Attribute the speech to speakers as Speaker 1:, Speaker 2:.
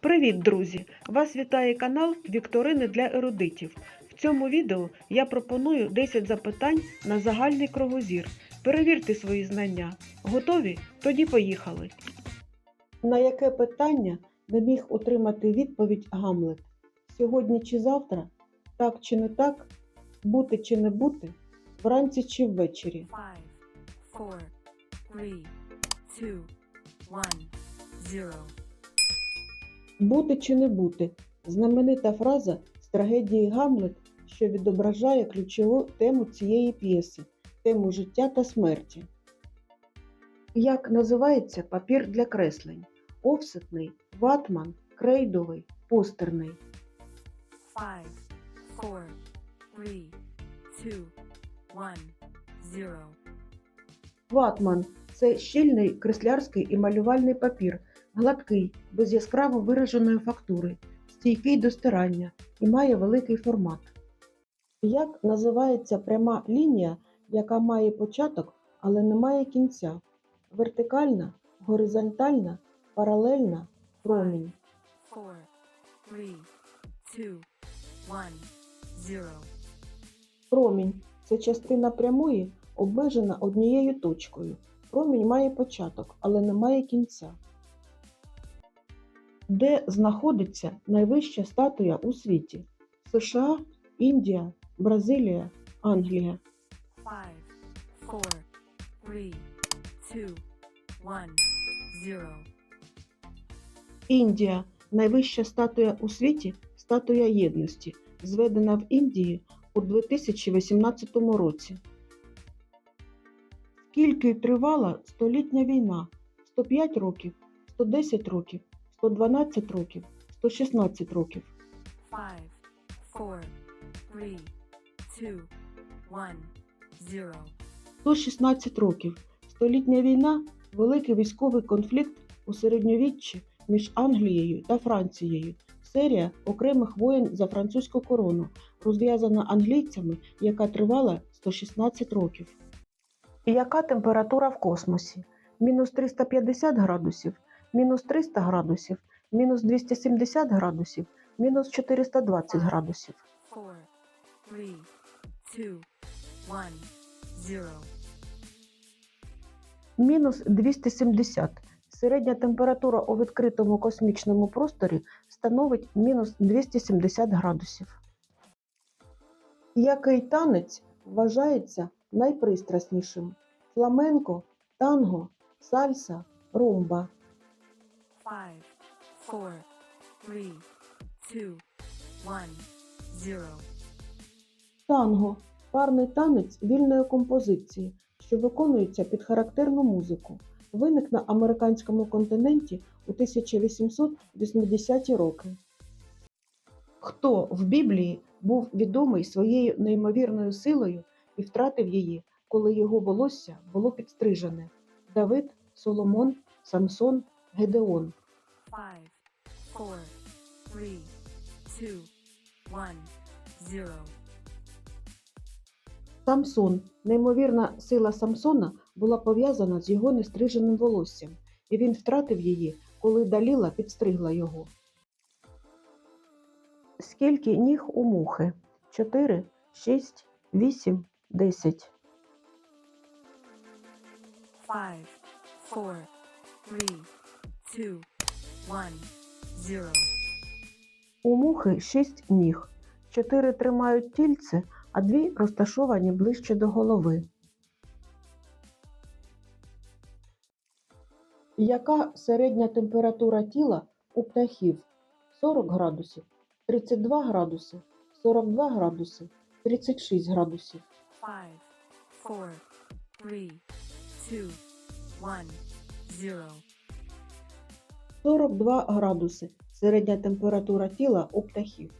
Speaker 1: Привіт, друзі! Вас вітає канал Вікторини для ерудитів. В цьому відео я пропоную 10 запитань на загальний кругозір. Перевірте свої знання. Готові? Тоді поїхали. На яке питання не міг отримати відповідь Гамлет? Сьогодні чи завтра? Так чи не так? Бути чи не бути? Вранці чи ввечері?
Speaker 2: Five, four, three, two, one, zero.
Speaker 1: Бути чи не бути знаменита фраза з трагедії Гамлет, що відображає ключову тему цієї п'єси тему життя та смерті. Як називається папір для креслень? Офсетний, ватман, крейдовий, постерний.
Speaker 2: Five, four, three, two, one, zero.
Speaker 1: Ватман це щільний креслярський і малювальний папір, гладкий, без яскраво вираженої фактури, стійкий до стирання і має великий формат. Як називається пряма лінія, яка має початок, але не має кінця? Вертикальна, горизонтальна, паралельна, промінь.
Speaker 2: Four, three, two, one, zero.
Speaker 1: Промінь це частина прямої, обмежена однією точкою. Промінь має початок, але не має кінця. Де знаходиться найвища статуя у світі? США, Індія, Бразилія, Англія.
Speaker 2: Five, four, three, two, one, zero.
Speaker 1: Індія найвища статуя у світі статуя єдності, зведена в Індії у 2018 році. Скільки тривала столітня війна? 105 років, 110 років, 112 років, 116 років.
Speaker 2: Five, four, three, two, one, zero.
Speaker 1: 116 років. Столітня війна великий військовий конфлікт у середньовіччі між Англією та Францією. Серія окремих воєн за французьку корону, розв'язана англійцями, яка тривала 116 років. І Яка температура в космосі? Мінус 350 градусів, мінус 300 градусів, мінус 270 градусів, мінус 420 градусів.
Speaker 2: Four, three, two, one, zero.
Speaker 1: Мінус 270. Середня температура у відкритому космічному просторі становить мінус 270 градусів. Який танець вважається найпристраснішим? Фламенко, танго, сальса, румба.
Speaker 2: Five, four, three, two, one, zero.
Speaker 1: Танго парний танець вільної композиції, що виконується під характерну музику. Виник на американському континенті у 1880-ті роки. Хто в Біблії був відомий своєю неймовірною силою і втратив її, коли його волосся було підстрижене? Давид, Соломон, Самсон, Гедеон.
Speaker 2: Five, four, three, two, one, zero.
Speaker 1: Самсон. Неймовірна сила Самсона була пов'язана з його нестриженим волоссям, і він втратив її, коли Даліла підстригла його. Скільки ніг у мухи? 4, 6, 8, 10.
Speaker 2: Five, four, three, two.
Speaker 1: У мухи 6 ніг. 4 тримають тільце, а 2 розташовані ближче до голови. Яка середня температура тіла у птахів? 40 градусів, 32 градуси, 42 градуси, 36 градусів.
Speaker 2: Five, four, three, two, one, zero.
Speaker 1: 42 градуси середня температура тіла у птахів.